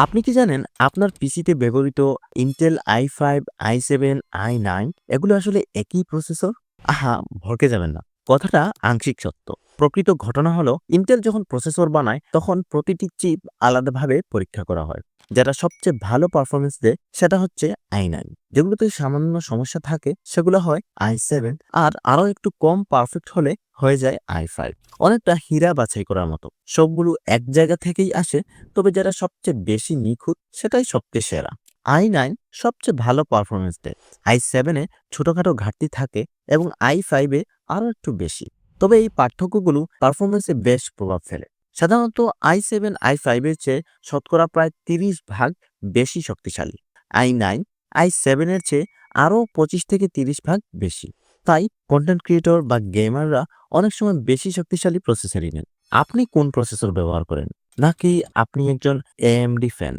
আপনি কি জানেন আপনার পিসিতে ব্যবহৃত Intel I five I seven I nine এগুলো আসলে একই প্রসেসর আহা, ভরকে যাবেন না। কথাটা আংশিক সত্য। প্রকৃত ঘটনা হলো ইন্টেল যখন প্রসেসর বানায়, তখন প্রতিটি চিপ আলাদাভাবে পরীক্ষা করা হয়। যেটা সবচেয়ে ভালো পারফরমেন্স দেয়, সেটা হচ্ছে আই নাইন যেগুলোতে সামান্য সমস্যা থাকে, সেগুলো হয় আই সেভেন আর আরও একটু কম পারফেক্ট হলে হয়ে যায় আই ফাইভ অনেকটা হীরা বাছাই করার মতো। সবগুলো এক জায়গা থেকেই আসে, তবে যেটা সবচেয়ে বেশি নিখুঁত, সেটাই সবচেয়ে সেরা। আই নাইন সবচেয়ে ভালো পারফরমেন্স দেয়। আই সেভেনে ছোটখাটো ঘাটতি থাকে এবং আই ফাইভে আরও একটু বেশি। তবে এই পার্থক্যগুলো পারফরমেন্সে বেশ প্রভাব ফেলে। সাধারণত আই সেভেন, আই ফাইভের চেয়ে শতকরা প্রায় তিরিশ ভাগ বেশি শক্তিশালী। আই নাইন, আই সেভেনের চেয়ে আরও পঁচিশ থেকে তিরিশ ভাগ বেশি। তাই কন্টেন্ট ক্রিয়েটর বা গেমাররা অনেক সময় বেশি শক্তিশালী প্রসেসরই নেন। আপনি কোন প্রসেসর ব্যবহার করেন? নাকি আপনি একজন এএমডি ফ্যান